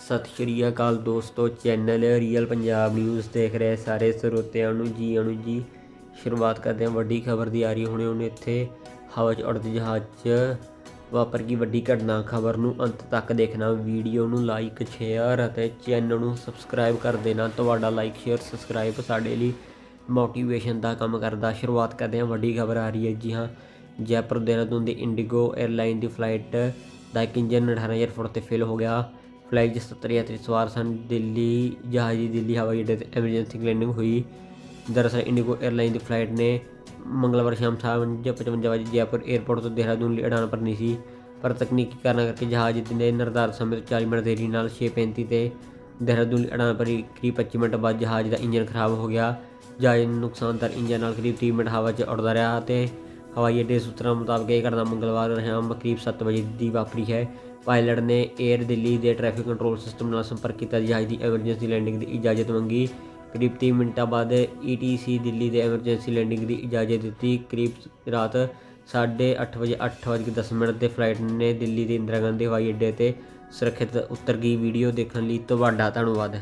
ਸਤਿ ਸ਼੍ਰੀ ਅਕਾਲ ਦੋਸਤੋ, channel real Punjab news ਦੇਖ ਰਹੇ ਸਾਰੇ ਸਰੋਤਿਆਂ ਨੂੰ ਜੀ ਆਣੂ ਜੀ। ਸ਼ੁਰੂਆਤ ਕਰਦੇ ਹਾਂ ਵੱਡੀ ਖਬਰ ਦੀ, ਆ ਰਹੀ ਹੁਣੇ ਉਹਨੇ ਇੱਥੇ ਹਵਾ 'ਚ ਉੜਦੇ ਜਹਾਜ਼ 'ਚ ਵਾਪਰ ਗਈ ਵੱਡੀ ਘਟਨਾ ਖਬਰ ਨੂੰ ਅੰਤ ਤੱਕ ਦੇਖਣਾ। ਵੀਡੀਓ ਨੂੰ ਲਾਈਕ ਸ਼ੇਅਰ ਅਤੇ ਚੈਨਲ ਨੂੰ ਸਬਸਕ੍ਰਾਈਬ ਕਰ ਦੇਣਾ। ਤੁਹਾਡਾ ਲਾਈਕ ਸ਼ੇਅਰ ਸਬਸਕ੍ਰਾਈਬ ਸਾਡੇ ਲਈ ਮੋਟੀਵੇਸ਼ਨ ਦਾ ਕੰਮ ਕਰਦਾ। ਸ਼ੁਰੂਆਤ ਕਰਦੇ ਹਾਂ ਵੱਡੀ ਖਬਰ ਆ ਰਹੀ ਹੈ ਜੀ ਹਾਂ। ਜੈਪੁਰ, ਦੇਹਰਾਦੂਨ ਦੀ ਇੰਡੀਗੋ 에ਅਰਲਾਈਨ ਦੀ ਫਲਾਈਟ ਦਾ ਇੱਕ ਇੰਜਨ 18000 ਫੁੱਟ ਤੇ ਫੇਲ ਹੋ ਗਿਆ। ਫਲਾਈਟ 'ਚ 70 ਯਾਤਰੀ ਸਵਾਰ ਸਨ, ਦਿੱਲੀ ਜਹਾਜ਼ ਦੀ ਦਿੱਲੀ ਹਵਾਈ ਅੱਡੇ ਤੇ ਐਮਰਜੈਂਸੀ ਲੈਂਡਿੰਗ ਹੋਈ। ਦਰਅਸਲ ਇੰਡੀਗੋ 에ਅਰਲਾਈਨ ਦੀ ਫਲਾਈਟ ਨੇ ਮੰਗਲਵਾਰ ਸ਼ਾਮ 7:55 ਵਜੇ ਜੈਪੁਰ 에ਅਰਪੋਰਟ ਤੋਂ ਦੇਹਰਾਦੂਨ ਲਈ ਉਡਾਨ ਭਰਨੀ ਸੀ। ਪਰ ਤਕਨੀਕੀ ਕਾਰਨਾਂ ਕਰਕੇ ਜਹਾਜ਼ ਦੇ ਨਿਰਧਾਰਤ ਸਮੇਂ ਤੋਂ 40 ਮਿੰਟ ਦੇਰੀ ਨਾਲ 6:35 ਤੇ ਦੇਹਰਾਦੂਨ ਲਈ ਉਡਾਨ ਭਰੀ ਕਰੀਬ 25 ਮਿੰਟ ਬਾਅਦ ਜਹਾਜ਼ ਦਾ ਇੰਜਨ ਖਰਾਬ ਹੋ ਗਿਆ। ਜਹਾਜ਼ ਨੂੰ ਨੁਕਸਾਨਦਾਰ ਇੰਜਨ ਨਾਲ ਕਰੀਬ 30 ਮਿੰਟ ਹਵਾ 'ਚ ਉੱਡਦਾ ਰਿਹਾ ਤੇ ਹਵਾਈ ਅੱਡੇ ਸੂਤਰਾਂ ਮੁਤਾਬਕ ਇਹ ਘਟਨਾ ਮੰਗਲਵਾਰ ਰਹਿਮ ਕਰੀਬ 7 ਵਜੇ ਦੀ ਵਾਪਰੀ ਹੈ। ਪਾਇਲਟ ਨੇ 에ਅਰ ਦਿੱਲੀ ਦੇ ਟ੍ਰੈਫਿਕ ਕੰਟਰੋਲ ਸਿਸਟਮ ਨਾਲ ਸੰਪਰਕ ਕੀਤਾ। ਜਹਾਜ਼ ਦੀ ਐਮਰਜੈਂਸੀ ਲੈਂਡਿੰਗ ਦੀ ਇਜਾਜ਼ਤ ਮੰਗੀ। ਕਰੀਬ 30 ਮਿੰਟਾਂ ਬਾਅਦ ਈਟੀਸੀ ਦਿੱਲੀ ਦੇ ਐਮਰਜੈਂਸੀ ਲੈਂਡਿੰਗ ਦੀ ਇਜਾਜ਼ਤ ਦਿੱਤੀ। ਕਰੀਬ ਰਾਤ 8:30 ਵਜੇ 8:10 ਮਿੰਟ ਤੇ ਫਲਾਈਟ ਨੇ ਦਿੱਲੀ ਦੇ ਇੰਦਰਾ ਗਾਂਧੀ ਹਵਾਈ ਅੱਡੇ ਤੇ ਸੁਰੱਖਿਅਤ ਉਤਰ ਗਈ। ਵੀਡੀਓ ਦੇਖਣ ਲਈ ਤੁਹਾਡਾ ਧੰਨਵਾਦ।